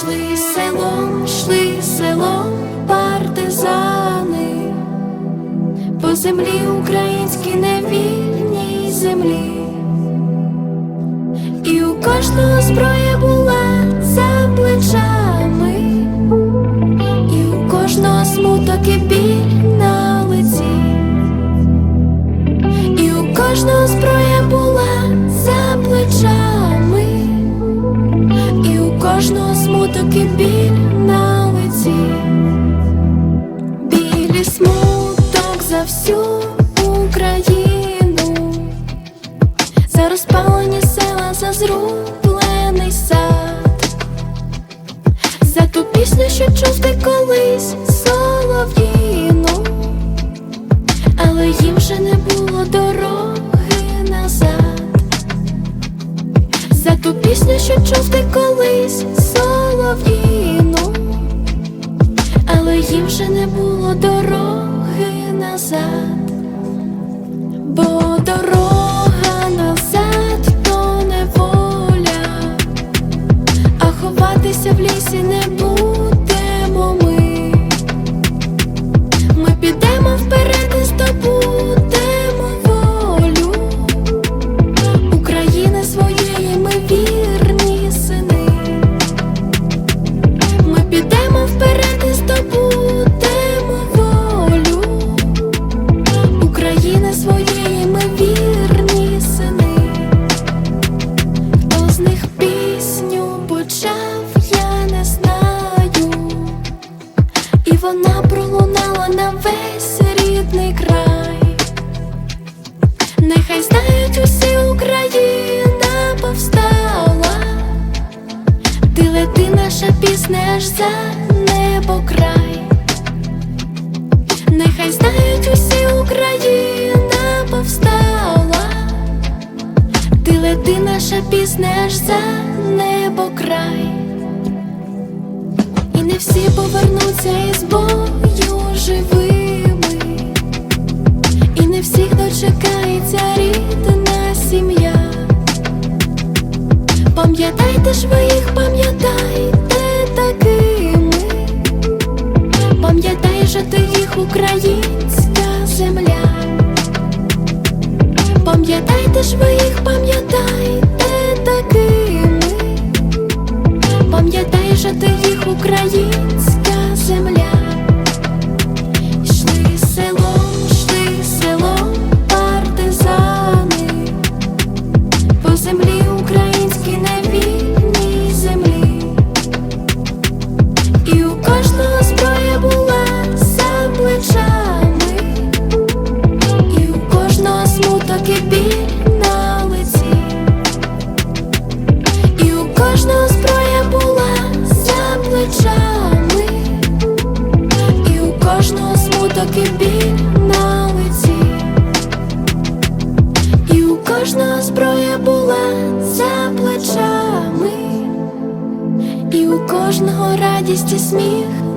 Йшли селом, йшли селом партизани, по землі українській невільній землі, і у кожного зброя була за плечами, і у кожного смуток і біль на лиці, і у кожного зброя смуток біль на лиці, білі смуток за всю Україну, за розпалені села, за сад, за ту пісню, що чув ти колись солов'їну, але їм вже не було дороги назад. За ту пісню, що чув ти колись солов'їну, але їм вже не було дороги назад, бо вона пролунала на весь рідний край. Нехай знають усі Україна повстала, ти лети наша пісня аж за небо край. Нехай знають усі Україна повстала, ти лети наша пісня аж за небо край. І не всі повернуться із бою живими. І не всіх дочекається рідна сім'я. Пам'ятайте ж ви їх, пам'ятайте такими. Пам'ятай, що ти їх українська земля. Пам'ятайте ж ви їх, пам'ятайте такими. Пам'ятай, що ти їх українська земля. Кожного радість і сміх.